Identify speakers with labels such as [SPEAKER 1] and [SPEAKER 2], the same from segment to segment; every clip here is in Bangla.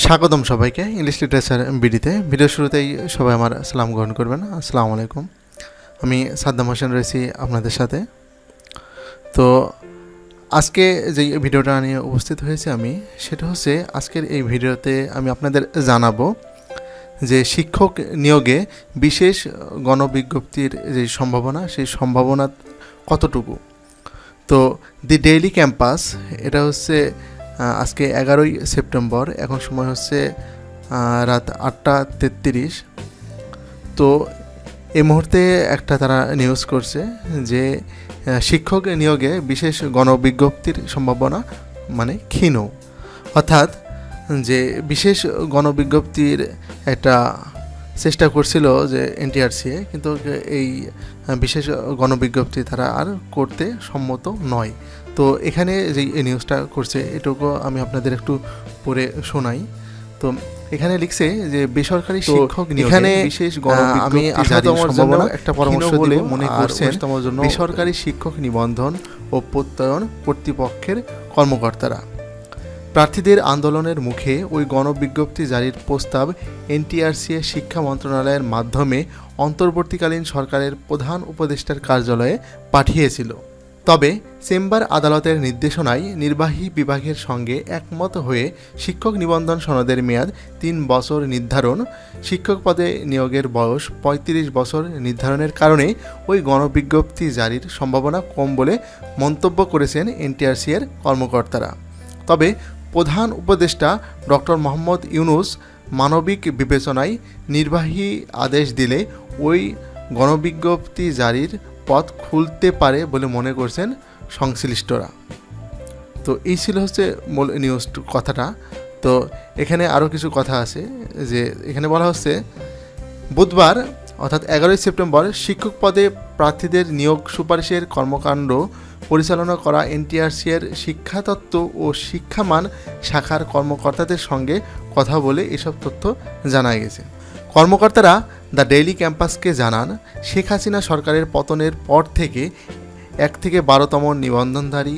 [SPEAKER 1] স্বাগতম সবাইকে ইংলিশ লিটারেচার বিডিতে ভিডিও শুরুতেই সবাই আমার সালাম গ্রহণ করবেন। আসসালামু আলাইকুম। আমি সাদ্দাম হোসেন রয়েছি আপনাদের সাথে। তো আজকে যে ভিডিওটা নিয়ে উপস্থিত হয়েছে আমি, সেটা হচ্ছে আজকের এই ভিডিওতে আমি আপনাদের জানাব যে শিক্ষক নিয়োগে বিশেষ গণবিজ্ঞপ্তির যে সম্ভাবনা, সেই সম্ভাবনা কতটুকু? তো দি ডেইলি ক্যাম্পাস, এটা হচ্ছে আজকে এগারোই সেপ্টেম্বর, এখন সময় হচ্ছে রাত আটটা তেত্রিশ। তো এই মুহূর্তে একটা তারা নিউজ করছে যে শিক্ষক নিয়োগে বিশেষ গণবিজ্ঞপ্তির সম্ভাবনা মানে ক্ষীণ। অর্থাৎ যে বিশেষ গণবিজ্ঞপ্তির একটা চেষ্টা করছিল যে এনটিআরসিএ কিন্তু এই বিশেষ গণবিজ্ঞপ্তি তারা আর করতে সম্মত নয়। তো এখানে যে এই নিউজটা করছে এটুকু আমি আপনাদের একটু পড়ে শোনাই। তো এখানে লিখছে যে বেসরকারি শিক্ষক নিয়োগে
[SPEAKER 2] এখানে,
[SPEAKER 1] বিশেষ
[SPEAKER 2] আমি
[SPEAKER 1] সম্ভাবনা একটা পরামর্শ বলে মনে করছেন বেসরকারি শিক্ষক নিবন্ধন ও প্রত্যয়ন কর্তৃপক্ষের কর্মকর্তারা। প্রার্থীদের আন্দোলনের মুখে ওই গণবিজ্ঞপ্তি জারির প্রস্তাব এনটিআরসিএ শিক্ষা মন্ত্রণালয়ের মাধ্যমে অন্তর্বর্তীকালীন সরকারের প্রধান উপদেষ্টার কার্যালয়ে পাঠিয়েছিল। তবে চেম্বার আদালতের নির্দেশনায় নির্বাহী বিভাগের সঙ্গে একমত হয়ে শিক্ষক নিবন্ধন সনদের মেয়াদ তিন বছর নির্ধারণ, শিক্ষক পদে নিয়োগের বয়স ৩৫ বছর নির্ধারণের কারণে ওই গণবিজ্ঞপ্তি জারির সম্ভাবনা কম বলে মন্তব্য করেছেন এনটিআরসি এর কর্মকর্তারা। তবে প্রধান উপদেষ্টা ডক্টর মোহাম্মদ ইউনুস মানবিক বিবেচনায় নির্বাহী আদেশ দিলে ওই গণবিজ্ঞপ্তি জারির পথ খুলতে পারে বলে মনে করছেন সংশ্লিষ্টরা। তো এই ছিল হচ্ছে মূল নিউজ কথাটা। তো এখানে আরও কিছু কথা আছে যে এখানে বলা হচ্ছে, বুধবার অর্থাৎ এগারোই সেপ্টেম্বর শিক্ষক পদে প্রার্থীদের নিয়োগ সুপারিশের কর্মকাণ্ড পরিচালনা করা এনটিআরসি এর শিক্ষাতত্ত্ব ও শিক্ষামান শাখার কর্মকর্তাদের সঙ্গে কথা বলে এসব তথ্য জানা গেছে। কর্মকর্তারা দ্য ডেইলি ক্যাম্পাসকে জানান, শেখ হাসিনা সরকারের পতনের পর থেকে এক থেকে বারোতম নিবন্ধনধারী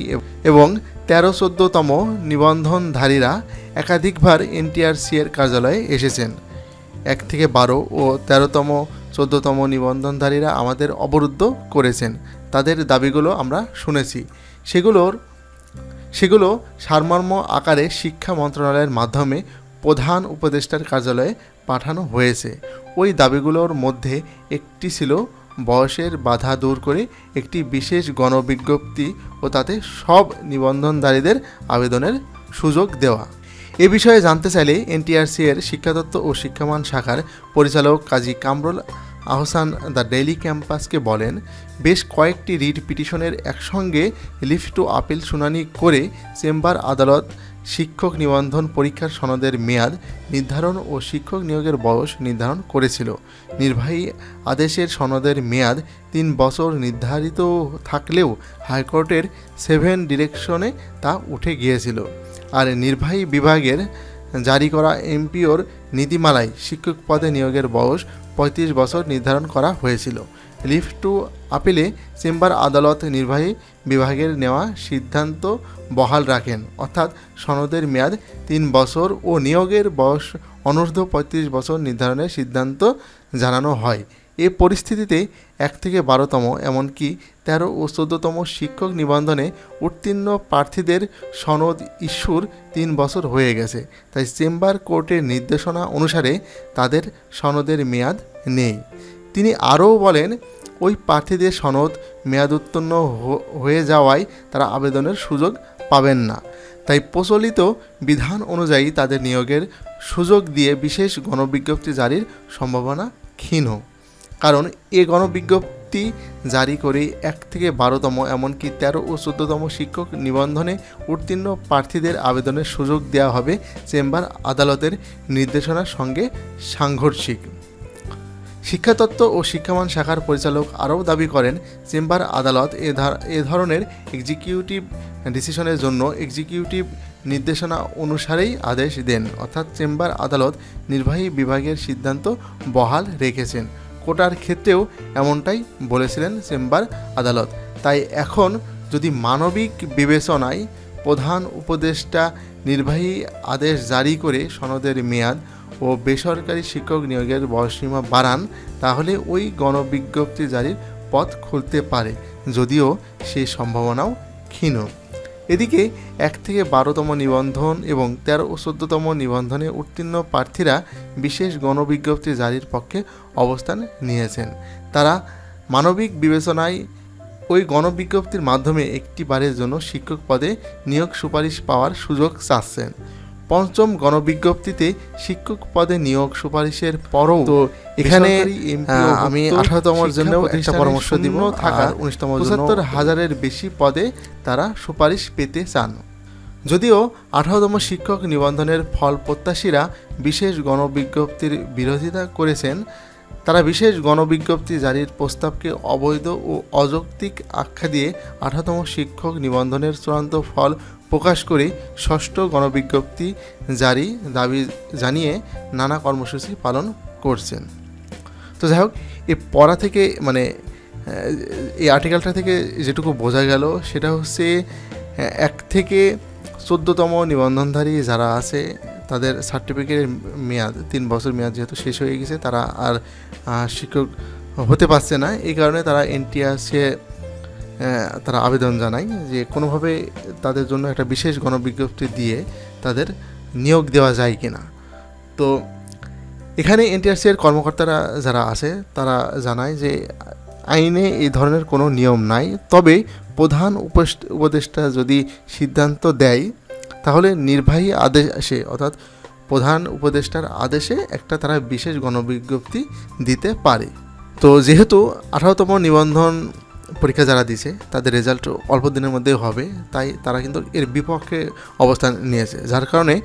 [SPEAKER 1] এবং তেরো চোদ্দতম নিবন্ধনধারীরা একাধিকবার এনটিআরসি এর কার্যালয়ে এসেছেন। এক থেকে বারো ও তেরোতম, চোদ্দতম নিবন্ধনধারীরা আমাদের অবরুদ্ধ করেছেন। তাদের দাবিগুলো আমরা শুনেছি। সেগুলোর, সেগুলো সারমর্ম আকারে শিক্ষা মন্ত্রণালয়ের মাধ্যমে প্রধান উপদেষ্টার কার্যালয়ে পাঠানো হয়েছে। ওই দাবিগুলোর মধ্যে একটি ছিল বয়সের বাধা দূর করে একটি বিশেষ গণবিজ্ঞপ্তি ও তাতে সব নিবন্ধনধারীদের আবেদনের সুযোগ দেওয়া। এ বিষয়ে জানতে চাইলে এনটিআরসি এর শিক্ষাতত্ত্ব ও শিক্ষামান শাখার পরিচালক কাজী কামরুল আহসান দ্য ডেইলি ক্যাম্পাসকে বলেন, বেশ কয়েকটি রিট পিটিশনের একসঙ্গে লিফট টু আপিল শুনানি করে চেম্বার আদালত শিক্ষক নিবন্ধন পরীক্ষার সনদের মেয়াদ নির্ধারণ ও শিক্ষক নিয়োগের বয়স নির্ধারণ করেছিল। নির্বাহী আদেশের সনদের মেয়াদ তিন বছর নির্ধারিত থাকলেও হাইকোর্টের সেভেন ডিরেকশনে তা উঠে গিয়েছিল। আর নির্বাহী বিভাগের জারি করা এমপিওর নীতিমালায় শিক্ষক পদে নিয়োগের বয়স পঁয়ত্রিশ বছর নির্ধারণ করা হয়েছিল। লিফট টু আপিলে চেম্বার আদালত নির্বাহী বিভাগের নেওয়া সিদ্ধান্ত বহাল রাখেন। অর্থাৎ সনদের মেয়াদ তিন বছর ও নিয়োগের বয়স অনূর্ধ্ব পঁয়ত্রিশ বছর নির্ধারণের সিদ্ধান্ত জানানো হয়। এ পরিস্থিতিতে এক থেকে বারোতম, এমনকি তেরো ও চোদ্দতম শিক্ষক নিবন্ধনে উত্তীর্ণ প্রার্থীদের সনদ ইস্যুর তিন বছর হয়ে গেছে। তাই চেম্বার কোর্টের নির্দেশনা অনুসারে তাদের সনদের মেয়াদ নেই। তিনি আরও বলেন, ওই প্রার্থীদের সনদ মেয়াদ উত্তীর্ণ হয়ে যাওয়ায় তারা আবেদনের সুযোগ পাবেন না। তাই প্রচলিত বিধান অনুযায়ী তাদের নিয়োগের সুযোগ দিয়ে বিশেষ গণবিজ্ঞপ্তি জারির সম্ভাবনা ক্ষীণ। কারণ এ গণবিজ্ঞপ্তি জারি করে এক থেকে বারোতম, এমনকি তেরো ও চোদ্দতম শিক্ষক নিবন্ধনে উত্তীর্ণ প্রার্থীদের আবেদনের সুযোগ দেওয়া হবে চেম্বার আদালতের নির্দেশনার সঙ্গে সাংঘর্ষিক। শিক্ষাতত্ত্ব ও শিক্ষামান শাখার পরিচালক আরও দাবি করেন, চেম্বার আদালত এ ধরনের এক্সিকিউটিভ ডিসিশনের জন্য এক্সিকিউটিভ নির্দেশনা অনুসারেই আদেশ দেন, অর্থাৎ চেম্বার আদালত নির্বাহী বিভাগের সিদ্ধান্ত বহাল রেখেছেন। কোটার ক্ষেত্রেও এমনটাই বলেছিলেন চেম্বার আদালত। তাই এখন যদি মানবিক বিবেচনায় প্রধান উপদেষ্টা নির্বাহী আদেশ জারি করে সনদের মেয়াদ ও বেসরকারি শিক্ষক নিয়োগের বয়সসীমা বাড়ান, তাহলে ওই গণবিজ্ঞপ্তি জারির পথ খুলতে পারে, যদিও সেই সম্ভাবনাও ক্ষীণ। এদিকে এক থেকে বারোতম নিবন্ধন এবং তেরো ও চোদ্দতম নিবন্ধনে উত্তীর্ণ প্রার্থীরা বিশেষ গণবিজ্ঞপ্তি জারির পক্ষে অবস্থান নিয়েছেন। তারা মানবিক বিবেচনায় ওই গণবিজ্ঞপ্তির মাধ্যমে একটি বারের জন্য শিক্ষক পদে নিয়োগ সুপারিশ পাওয়ার সুযোগ চাচ্ছেন। পঞ্চম গণবিজ্ঞপ্তিতে শিক্ষক পদে নিয়োগ সুপারিশের পরও তো এখানে আমি আঠারোতমর জন্য একটা পরামর্শ দিব। থাকার উনিশতম পঁচাত্তর হাজারের বেশি পদে তারা সুপারিশ পেতে চান। যদিও আঠারোতম শিক্ষক নিবন্ধনের ফল প্রত্যাশীরা বিশেষ গণবিজ্ঞপ্তির বিরোধিতা করেছেন তারা বিশেষ গণবিজ্ঞপ্তি জারির প্রস্তাবকে অবৈধ ও অযৌক্তিক আখ্যা দিয়ে আঠারোতম শিক্ষক নিবন্ধনের চূড়ান্ত ফল প্রকাশ করে ষষ্ঠ গণবিজ্ঞপ্তি জারি দাবি জানিয়ে নানা কর্মসূচি পালন করছেন। তো যাই হোক এই পড়া থেকে মানে এই আর্টিকেলটা থেকে যেটুকু বোঝা গেল সেটা হচ্ছে, এক থেকে চোদ্দতম নিবন্ধনধারী যারা আছে, তাদের সার্টিফিকেটের মেয়াদ, তিন বছর মেয়াদ যেহেতু শেষ হয়ে গেছে, তারা আর শিক্ষক হতে পারছে না। এই কারণে তারা এনটিআরসিএ তারা আবেদন জানায় যে কোনোভাবে তাদের জন্য একটা বিশেষ গণবিজ্ঞপ্তি দিয়ে তাদের নিয়োগ দেওয়া যায় কি না তো এখানে এনটিআরসি এর কর্মকর্তারা যারা আছে, তারা জানায় যে আইনে এই ধরনের কোনো নিয়ম নাই। তবে প্রধান উপদেষ্টা যদি সিদ্ধান্ত দেয়, তাহলে নির্বাহী আদেশে, অর্থাৎ প্রধান উপদেষ্টার আদেশে একটা তারা বিশেষ গণবিজ্ঞপ্তি দিতে পারে। তো যেহেতু আঠারোতম নিবন্ধন পরীক্ষা যারা দিছে তাদের রেজাল্ট অল্প দিনের মধ্যেই হবে। তাই তারা কিন্তু এর বিপক্ষে অবস্থান নিয়েছে। যার কারণে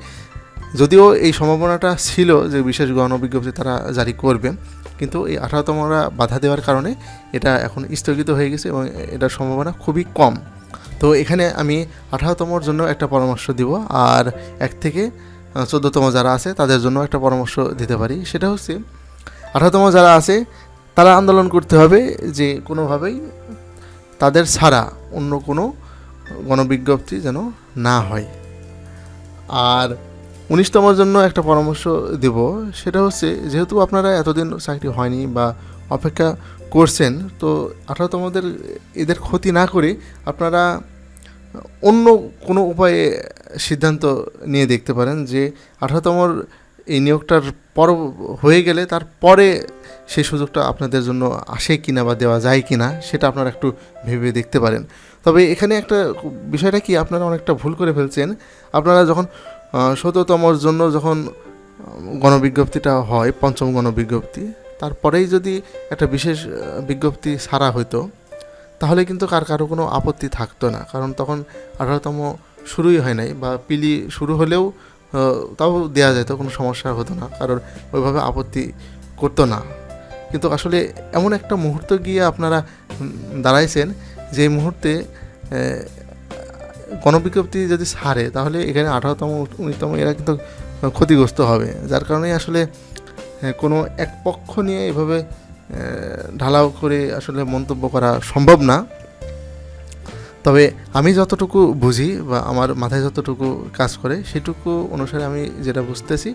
[SPEAKER 1] যদিও এই সম্ভাবনাটা ছিল যে বিশেষ গণবিজ্ঞপ্তি তারা জারি করবে, কিন্তু এই আঠারোতমরা বাধা দেওয়ার কারণে এটা এখন স্থগিত হয়ে গেছে এবং এটার সম্ভাবনা খুবই কম। তো এখানে আমি আঠারোতমর জন্য একটা পরামর্শ দিব, আর এক থেকে চোদ্দোতম যারা আছে তাদের জন্য একটা পরামর্শ দিতে পারি। সেটা হচ্ছে, আঠারোতম যারা আছে, তারা আন্দোলন করতে হবে যে কোনোভাবেই তাদের ছাড়া অন্য কোনো গণবিজ্ঞপ্তি যেন না হয়। আর উনিশতমর জন্য একটা পরামর্শ দেব, সেটা হচ্ছে যেহেতু আপনারা এতদিন চাকরি হয়নি বা অপেক্ষা করছেন, তো আঠারোতমদের এদের ক্ষতি না করে আপনারা অন্য কোনো উপায়ে সিদ্ধান্ত নিয়ে দেখতে পারেন যে আঠারোতমর এই নিয়োগটার পর হয়ে গেলে তারপরে সেই সুযোগটা আপনাদের জন্য আসে কিনা বা দেওয়া যায় কিনা, সেটা আপনারা একটু ভেবে দেখতে পারেন। তবে এখানে একটা বিষয়টা কি, আপনারা অনেকটা ভুল করে ফেলছেন। আপনারা যখন শততমর জন্য যখন গণবিজ্ঞপ্তিটা হয়, পঞ্চম গণবিজ্ঞপ্তি, তারপরেই যদি একটা বিশেষ বিজ্ঞপ্তি ছাড়া হতো তাহলে কিন্তু কার কারও কোনো আপত্তি থাকতো না। কারণ তখন আঠারোতম শুরুই হয় নাই বা পিলি শুরু হলেও তাও দেওয়া যেত, কোনো সমস্যা হতো না। কারণ ওইভাবে আপত্তি করতো না। কিন্তু আসলে এমন একটা মুহূর্ত গিয়ে আপনারা দাঁড়াইছেন, যে মুহূর্তে গণবিজ্ঞপ্তি যদি ছাড়ে তাহলে এখানে আঠারোতম, উনিশতম এরা কিন্তু ক্ষতিগ্রস্ত হবে। যার কারণে আসলে কোনো এক পক্ষ নিয়ে এভাবে ঢালাও করে আসলে মন্তব্য করা সম্ভব না। তবে আমি যতটুকু বুঝি বা আমার মাথায় যতটুকু কাজ করে, সেটুকু অনুসারে আমি যেটা বুঝতেছি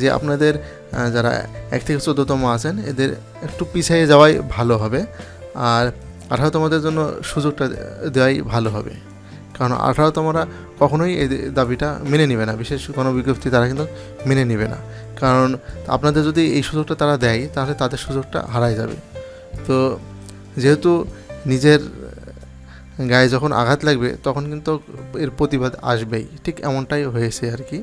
[SPEAKER 1] যে আপনাদের যারা এক থেকে চোদ্দতম আছেন, এদের একটু পিছিয়ে যাওয়াই ভালো হবে আর আঠারোতমদের জন্য সুযোগটা দেওয়াই ভালো হবে। কারণ আঠারোতমরা কখনোই এই দাবিটা মেনে নেবে না, বিশেষ কোনো বিজ্ঞপ্তি তারা কিন্তু মেনে নেবে না। কারণ আপনাদের যদি এই সুযোগটা তারা দেয়, তাহলে তাদের সুযোগটা হারাই যাবে। তো যেহেতু নিজের গায়ে যখন আঘাত লাগবে, তখন কিন্তু এর প্রতিবাদ আসবেই। ঠিক এমনটাই হয়েছে আর কি।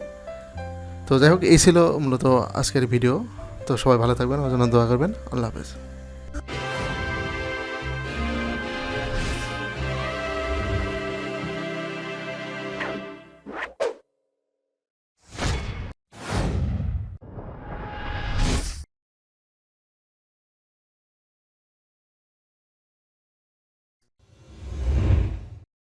[SPEAKER 1] তো যাই হোক, এই ছিল মূলত আজকের ভিডিও। তো সবাই ভালো থাকবেন, আমার জন্য দোয়া করবেন। আল্লাহ হাফেজ।